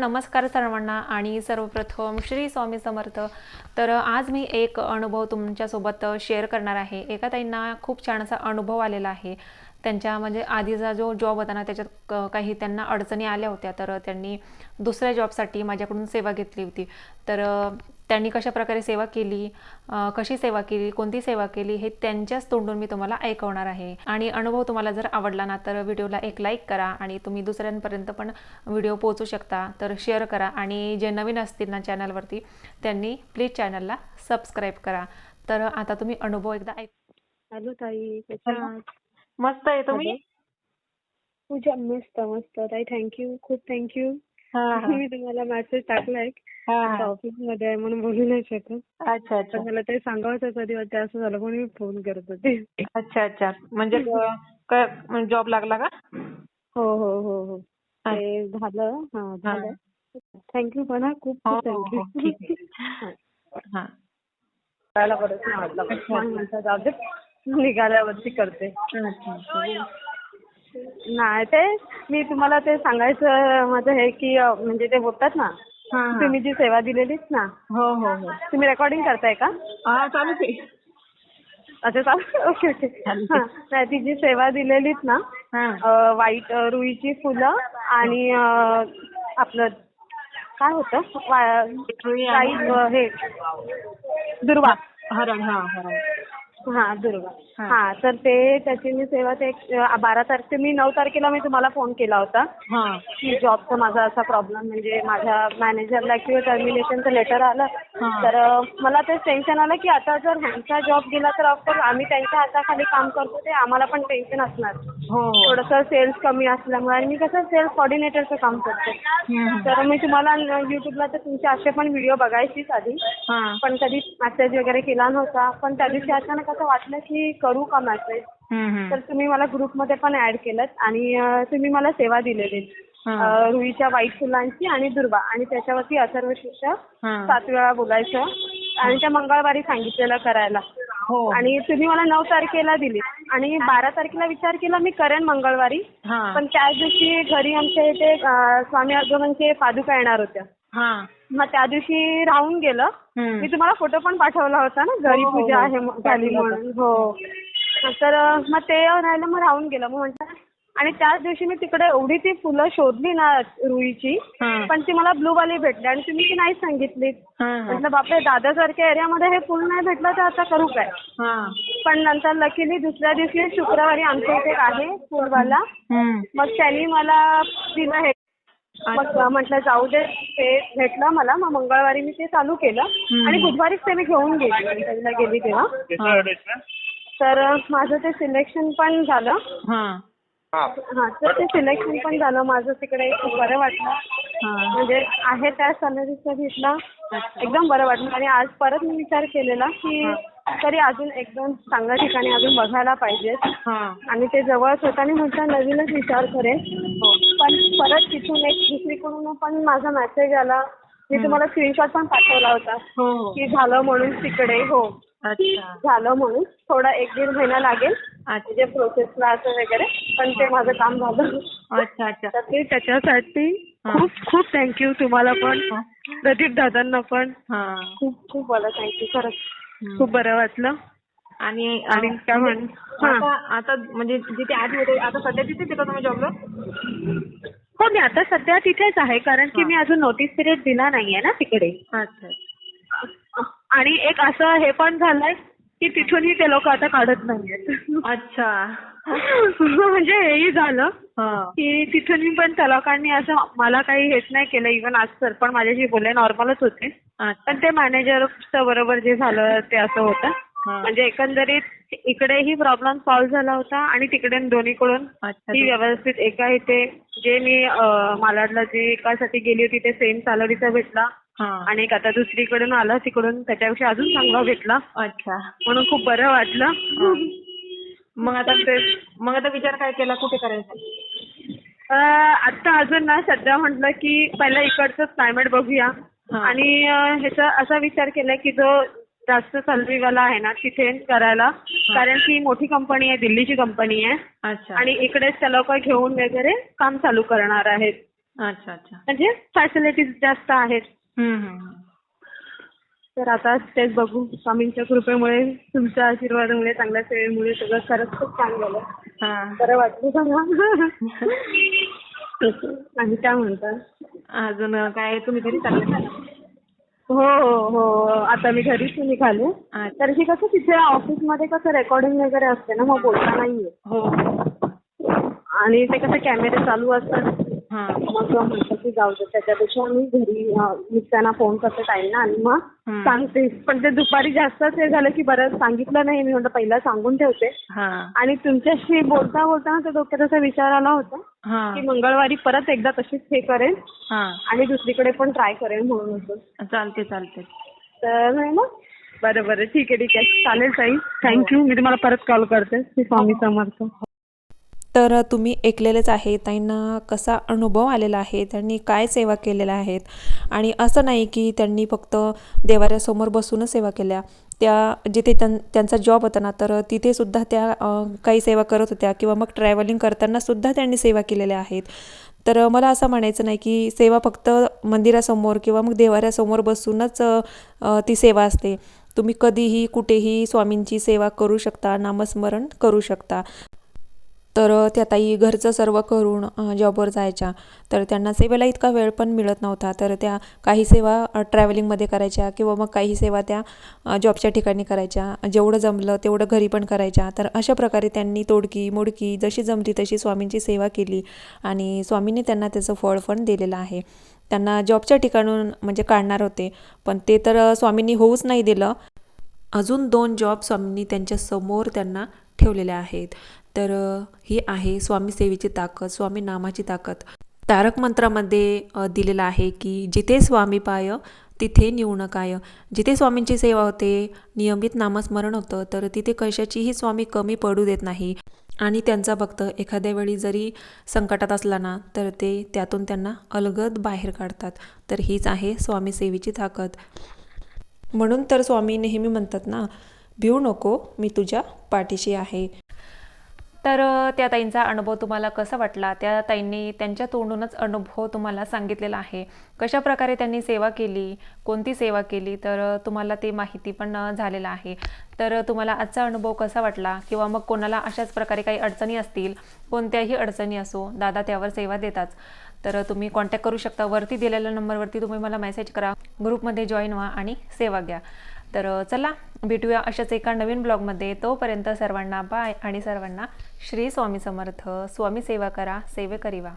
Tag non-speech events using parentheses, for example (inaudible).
नमस्कार सर्वांना आणि सर्वप्रथम श्री स्वामी समर्थ. तर आज मी एक अनुभव तुमच्यासोबत शेअर करणार आहे. एका ताईंना खूप छान असा अनुभव आलेला आहे. त्यांच्या म्हणजे आधीचा जो जॉब होता ना त्याच्यात क- काही त्यांना अडचणी आल्या होत्या तर त्यांनी दुसऱ्या जॉबसाठी माझ्याकडून सेवा घेतली होती. तर त्यांनी कशा प्रकारे सेवा केली कशी सेवा केली कोणती सेवा केली हे त्यांच्याच तोंडून मी तुम्हाला ऐकवणार आहे. आणि अनुभव तुम्हाला जर आवडला ना तर व्हिडिओला एक लाईक करा आणि तुम्ही दुसऱ्यांपर्यंत पण व्हिडिओ पोहोचू शकता. तर शेअर करा आणि जे नवीन असतील ना चॅनलवरती त्यांनी प्लीज चॅनलला सबस्क्राईब करा. तर आता तुम्ही अनुभव एकदा ऐक हॅलो ताई कशा आहात? मस्त आहे तुम्ही? पूजा मस्त मस्त. ताई थँक्यू खूप थँक्यू हा, हा. (laughs) मी तुम्हाला मेसेज टाकलाय. हा, हा. ऑफिसमध्ये आहे म्हणून बोलू नाही शकत. अच्छा अच्छा. पण मला ते सांगावंच कधी वाटतं असं झालं म्हणून मी फोन करत होते. अच्छा अच्छा. म्हणजे जॉब लागला का? हो हो हो हो. ते झालं. हा झालं. थँक्यू पण हा खूप हो, खूप हो, हो, थँक्यू. (laughs) हा. कळायला परत मग नंतर जाऊ दे. निघाल्यावरती करते. नाही ते मी तुम्हाला ते सांगायचं माझं हे की म्हणजे ते बोलतात ना. तुम्ही जी सेवा दिलेलीच ना हो हो हो. तुम्ही रेकॉर्डिंग करताय का? चालूच आहे. अच्छा चालेल ओके ओके. नाही ती जी सेवा दिलेलीत ना हा. अं, रुईची फुलं आणि आपलं काय होतं? हे दुर्वा. हरण हा हरण. हा दुर्वा हा. तर ते त्याची मी सेवा ते बारा तारखे मी नऊ तारखेला मी तुम्हाला फोन केला होता की जॉबचा माझा असा प्रॉब्लेम म्हणजे माझ्या मॅनेजरला किंवा टर्मिनेशनचं लेटर आलं. तर मला ते टेन्शन आलं की आता जर ह्यांचा जॉब गेला तर ऑफकोर्स आम्ही त्यांच्या हाताखाली काम करतो ते आम्हाला पण टेन्शन असणार. हो. थोडंसं सेल्स कमी असल्यामुळे आणि मी कसं सेल्स कॉर्डिनेटरचं काम करते. हम्म. तर मी तुम्हाला युट्यूबला तर तुमचे असे पण व्हिडिओ बघायचीच आधी. हा. पण कधी मेसेज वगैरे केला नव्हता. पण त्या दिवशी अचानक असं वाटलं की करू का मेसेज हम्म, हम्म. तर तुम्ही मला ग्रुपमध्ये पण ऍड केलं आणि अं, तुम्ही मला सेवा दिलेली. रुईच्या व्हाईट फुलांची आणि दुर्वा. आणि त्याच्यावरती अथर्व शीर्ष. सात वेळा बोलायचं. आणि त्या मंगळवारी सांगितलेलं करायला. हो. आणि तुम्ही मला नऊ तारखेला दिली. आणि बारा तारखेला विचार केला मी करेन मंगळवारी. पण त्याच दिवशी घरी आमच्या इथे स्वामी आगमनचे पादुका येणार होत्या. मग त्या दिवशी राहून गेलं. मी तुम्हाला फोटो पण पाठवला होता ना घरी हो, हो, पूजा. आहे झाली म्हणून हो. तर मग ते राहिलं मग राहून गेलं. मग म्हटलं आणि त्याच दिवशी मी तिकडे एवढी ती फुलं शोधली ना रुईची. पण ती मला ब्लू वाली भेटली आणि तुम्ही ती नाही सांगितली. म्हटलं बापरे दादासारख्या एरियामध्ये हे फुल नाही भेटलं तर आता करू काय. पण नंतर लकीली दुसऱ्या दिवशी शुक्रवारी आमच्या इथे एक आहे फुलवाला. मग त्यांनी मला दिलं हे मग म्हटलं जाऊ दे ते भेटलं मला. मग मंगळवारी मी ते चालू केलं. आणि बुधवारीच ते मी घेऊन गेली. गेली तेव्हा तर माझं ते सिलेक्शन पण झालं. हा. हा तर ते सिलेक्शन पण झालं माझं तिकडे खूप बरं वाटलं. हा. म्हणजे आहे त्या सॅलरीचं घेतलं एकदम बरं वाटलं. आणि आज परत मी विचार केलेला की तरी अजून एक दोन चांगल्या ठिकाणी अजून बघायला पाहिजेत हा. आणि ते जवळच होतं आणि म्हटलं नवीनच विचार करेन पण परत तिथून एक दुसरीकडून पण माझा मेसेज आला. मी तुम्हाला स्क्रीनशॉट पण पाठवला होता हो हो. की झालं म्हणून तिकडे हो. अच्छा. झालं म्हणून. थोडा एक दीड महिना लागेल. म्हणजे प्रोसेसला असं वगैरे पण ते माझं काम झालं. अच्छा अच्छा. तर त्याच्यासाठी खूप खूप थँक्यू तुम्हाला पण. प्रदीप दादांना पण. हा. खूप खूप मला थँक्यू खरंच. खूप बरं वाटलं. आणि आणि काय म्हण हा. आता आता म्हणजे जिथे आधी होते आता सध्या तिथेच आहे का तुम्ही जॉबला हो मी आता सध्या तिथेच आहे कारण की मी अजून नोटीस पिरियड दिला नाहीये ना तिकडे. अच्छा. आणि एक असं हे पण झालंय की तिथूनही ते लोक आता काढत नाहीयेत. अच्छा. म्हणजे हेही झालं की तिथूनही पण त्या लोकांनी असं मला काही हेच नाही केलं. इव्हन आज सर पण माझ्याशी बोलले नॉर्मलच होते. पण ते मॅनेजरच्या बरोबर जे झालं ते असं होतं. म्हणजे एकंदरीत इकडेही प्रॉब्लेम सॉल्व्ह झाला होता आणि तिकडे दोन्हीकडून ती व्यवस्थित एका इथे जे मी मालाडला जे एकासाठी गेली होती ते सेम सॅलरीचा भेटला. आणि एक आता दुसरीकडून आला तिकडून त्याच्यापेक्षा अजून चांगला भेटला. अच्छा. म्हणून खूप बरं वाटलं. मग आता मग आता विचार काय केला कुठे करायचा? अं, आता अजून ना सध्या म्हटलं की पहिला इकडचं क्लायमेट बघूया. आणि ह्याचा असा विचार केलाय की जो जास्त सॅलरीवाला आहे ना तिथे करायला. कारण की मोठी कंपनी आहे दिल्लीची कंपनी आहे. आणि इकडेच त्या लोक घेऊन वगैरे काम चालू करणार आहेत. अच्छा अच्छा. म्हणजे फॅसिलिटीज जास्त आहेत. तर आता तेच बघू. स्वामींच्या कृपेमुळे तुमच्या आशीर्वादामुळे चांगल्या सेवेमुळे सगळं खरंच खूप छान झालं. हा. बरं वाटलं सांगा आणि काय म्हणतात अजून काय तुम्ही घरी चालले? हो हो. हो आता मी घरीच निघाले. तर हे कसं तिथे ऑफिसमध्ये कसं रेकॉर्डिंग वगैरे असते ना मग बोलता नाहीये. हो. आणि ते कसं कॅमेरे चालू असतात. मग म्हटलं की जाऊ दे त्याच्यापेक्षा मी घरी त्यांना फोन करते ताईंना आणि मग. सांगते. पण ते दुपारी जास्तच हे झालं की बरं सांगितलं नाही मी म्हटलं पहिला सांगून ठेवते. हा. आणि तुमच्याशी बोलता बोलता ना ते डोक्यात असा विचार आला होता हा. की मंगळवारी परत एकदा तशीच हे करेन हा. आणि दुसरीकडे पण ट्राय करेन म्हणून होतं चालते चालते तर नाही ना बरं बरं. ठीक आहे ठीक आहे. चालेल ताई. थँक्यू मी तुम्हाला परत कॉल करते. स्वामी समर्थ. तर तुम्ही ऐकलेलेच आहे त्यांना कसा अनुभव आलेला आहे त्यांनी काय सेवा केलेल्या आहेत? आणि असं नाही की त्यांनी फक्त देवाऱ्यासमोर बसूनच सेवा केल्या. त्या जिथे त्यां त्यांचा जॉब होता ना तर तिथेसुद्धा त्या काही सेवा करत होत्या किंवा मग ट्रॅव्हलिंग करतानासुद्धा त्यांनी सेवा केलेल्या आहेत. तर मला असं म्हणायचं नाही की सेवा फक्त मंदिरासमोर किंवा मग देवाऱ्यासमोर बसूनच ती सेवा असते. तुम्ही कधीही कुठेही स्वामींची सेवा करू शकता नामस्मरण करू शकता. तर त्या ताई घरचं सर्व करून जॉबवर जायच्या. तर त्यांना सेवेला इतका वेळ पण मिळत नव्हता. तर त्या काही सेवा ट्रॅव्हलिंगमध्ये करायच्या किंवा मग काही सेवा त्या जॉबच्या ठिकाणी करायच्या. जेवढं जमलं तेवढं घरी पण करायच्या. तर अशा प्रकारे त्यांनी तोडकी मोडकी जशी जमली तशी स्वामींची सेवा केली आणि स्वामींनी त्यांना त्याचं फळ पण दिलेलं आहे. त्यांना जॉबच्या ठिकाणून म्हणजे काढणार होते पण ते तर स्वामींनी होऊच नाही दिलं. अजून दोन जॉब स्वामींनी त्यांच्यासमोर त्यांना ठेवलेल्या आहेत. तर ही आहे स्वामी सेवेची ताकद स्वामी नामाची ताकद. तारक मंत्रामध्ये दिलेलं आहे की जिथे स्वामी पाय तिथे निवणकाय जिथे स्वामींची सेवा होते नियमित नामस्मरण होतं तर तिथे कशाचीही स्वामी कमी पडू देत नाही. आणि त्यांचा भक्त एखाद्या वेळी जरी संकटात असला ना तर ते त्यातून त्यांना अलगद बाहेर काढतात. तर हीच आहे स्वामी सेवेची ताकद. म्हणून तर स्वामी नेहमी म्हणतात ना भिऊ नको मी तुझ्या पाठीशी आहे. तर त्या ताईंचा अनुभव तुम्हाला कसा वाटला? त्या ताईंनी त्यांच्या तोंडूनच अनुभव तुम्हाला सांगितलेला आहे. कशा प्रकारे त्यांनी सेवा केली? कोणती सेवा केली? तर तुम्हाला ते माहिती पण झालेलं आहे. तर तुम्हाला आजचा अनुभव कसा वाटला? किंवा मग कोणाला अशाच प्रकारे काही अडचणी असतील? कोणत्याही अडचणी असो दादा त्यावर सेवा देतात. तर तुम्ही कॉन्टॅक्ट करू शकता. वरती दिलेल्या नंबरवरती तुम्ही मला मेसेज करा. ग्रुपमध्ये जॉईन व्हा आणि सेवा घ्या. तर चला भेटूया अशाच एका नवीन ब्लॉगमध्ये. तोपर्यंत सर्वांना बाय आणि सर्वांना श्री स्वामी समर्थ. स्वामी सेवा करा सेवे करीवा